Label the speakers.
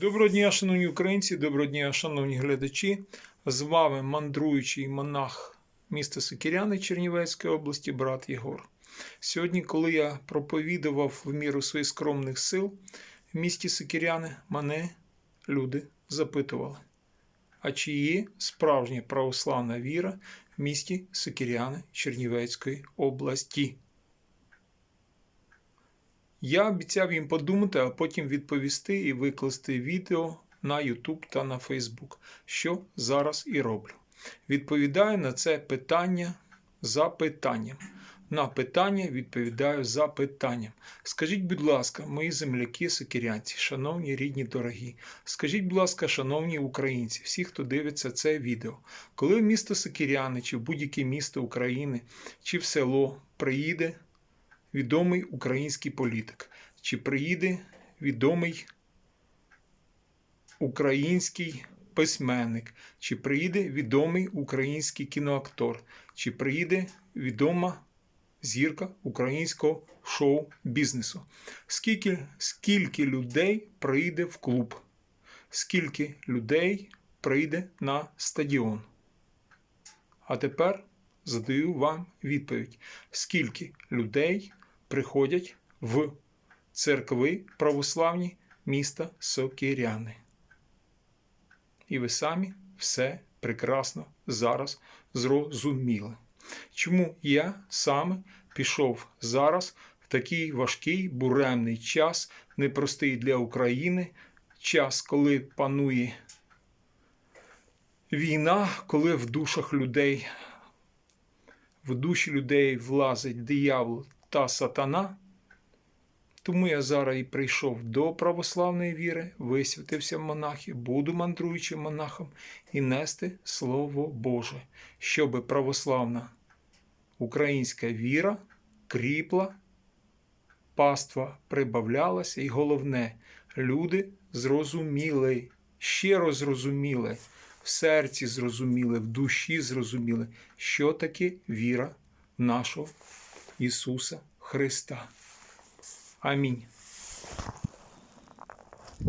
Speaker 1: Доброго дня, шановні українці, доброго дня, шановні глядачі. З вами мандруючий монах міста Сокиряни Чернівецької області, брат Єгор. Сьогодні, коли я проповідував в міру своїх скромних сил в місті Сокиряни, мене люди запитували, а чи є справжня православна віра в місті Сокиряни Чернівецької області? Я обіцяв їм подумати, а потім відповісти і викласти відео на YouTube та на Facebook, що зараз і роблю. Відповідаю на це питання запитанням. На питання відповідаю запитанням. Скажіть, будь ласка, мої земляки сокирянці, шановні рідні дорогі, скажіть, будь ласка, шановні українці, всі, хто дивиться це відео, коли в місто Сокиряни, чи в будь-яке місто України, чи в село приїде відомий український політик, чи приїде відомий український письменник, чи приїде відомий український кіноактор, чи приїде відома зірка українського шоу-бізнесу. Скільки, скільки людей прийде в клуб? Скільки людей прийде на стадіон? А тепер задаю вам відповідь: скільки людей приходять в церкви православні міста Сокиряни? І ви самі все прекрасно зараз зрозуміли. Чому я саме пішов зараз в такий важкий буремний час, непростий для України, час, коли панує війна, коли в душах людей в душі людей влазить диявол та сатана. Тому я зараз і прийшов до православної віри, висвятився в монахи, буду мандруючим монахом і нести Слово Боже, щоб православна українська віра кріпла, паства прибавлялася, і головне, люди зрозуміли, щиро зрозуміли в серці зрозуміли, в душі зрозуміли, що таке віра нашого Ісуса Христа. Амінь.